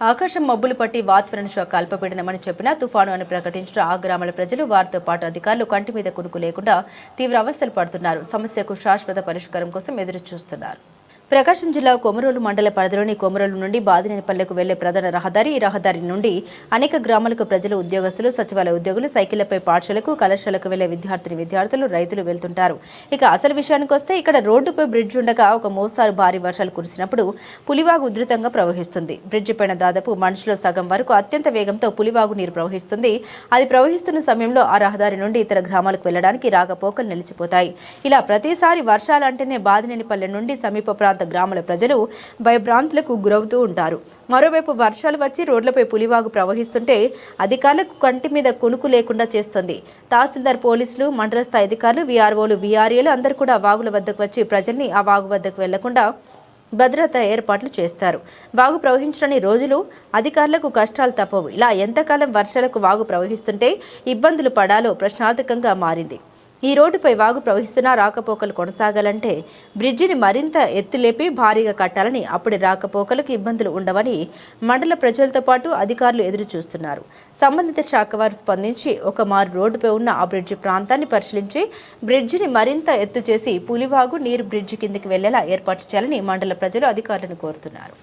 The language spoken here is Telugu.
ఆకాశం మబ్బులు పట్టి వాతావరణ షాక్ అల్పపీడనమని చెప్పినా తుఫాను అని ప్రకటించిన ఆ గ్రామాల ప్రజలు వారితో పాటు అధికారులు కంటి మీద కునుకు లేకుండా తీవ్ర అవస్థలు పడుతున్నారు. సమస్యకు శాశ్వత పరిష్కారం కోసం ఎదురు చూస్తున్నారు ప్రకాశం జిల్లా కొమరోలు మండల పరిధిలోని కొమరోలు నుండి బాదినేనిపల్లెకు వెళ్ళే ప్రధాన రహదారి ఈ రహదారి నుండి అనేక గ్రామాలకు ప్రజలు ఉద్యోగస్తులు సచివాలయ ఉద్యోగులు సైకిళ్ళపై పాఠశాలకు కళాశాలకు వెళ్ళే విద్యార్థిని విద్యార్థులు రైతులు వెళ్తుంటారు. ఇక అసలు విషయానికి వస్తే ఇక్కడ రోడ్డుపై బ్రిడ్జ్ ఉండగా ఒక మోస్తారు భారీ వర్షాలు కురిసినప్పుడు పులివాగు ఉధృతంగా ప్రవహిస్తుంది. బ్రిడ్జి పైన దాదాపు మనుషులో సగం వరకు అత్యంత వేగంతో పులివాగు నీరు ప్రవహిస్తుంది. అది ప్రవహిస్తున్న సమయంలో ఆ రహదారి నుండి ఇతర గ్రామాలకు వెళ్ళడానికి రాకపోకలు నిలిచిపోతాయి. ఇలా ప్రతిసారి వర్షాలంటేనే బాదినేనిపల్లె నుండి సమీప ప్రాంతం ప్రాంత గ్రామాల ప్రజలు భయభ్రాంతులకు గురవుతూ ఉంటారు. మరోవైపు వర్షాలు వచ్చి రోడ్లపై పులివాగు ప్రవహిస్తుంటే అధికారులకు కంటి మీద కొనుకు లేకుండా చేస్తుంది. తహసీల్దార్ పోలీసులు మండల స్థాయి అధికారులు వీఆర్ఓలు వీఆర్ఏలు అందరూ కూడా వాగుల వద్దకు వచ్చి ప్రజల్ని ఆ వాగు వద్దకు వెళ్ళకుండా భద్రత ఏర్పాట్లు చేస్తారు. వాగు ప్రవహించని రోజులు అధికారులకు కష్టాలు తప్పవు. ఇలా ఎంతకాలం వర్షాలకు వాగు ప్రవహిస్తుంటే ఇబ్బందులు పడాలో ప్రశ్నార్థకంగా మారింది. ఈ రోడ్డుపై వాగు ప్రవహిస్తున్నా రాకపోకలు కొనసాగాలంటే బ్రిడ్జిని మరింత ఎత్తులేపి భారీగా కట్టాలని అప్పుడే రాకపోకలకు ఇబ్బందులు ఉండవని మండల ప్రజలతో పాటు అధికారులు ఎదురు చూస్తున్నారు సంబంధిత శాఖ వారు స్పందించి ఒక మారు రోడ్డుపై ఉన్న ఆ బ్రిడ్జి ప్రాంతాన్ని పరిశీలించి బ్రిడ్జిని మరింత ఎత్తు చేసి పులివాగు నీరు బ్రిడ్జి కిందికి వెళ్ళేలా ఏర్పాటు చేయాలని మండల ప్రజలు అధికారులను కోరుతున్నారు.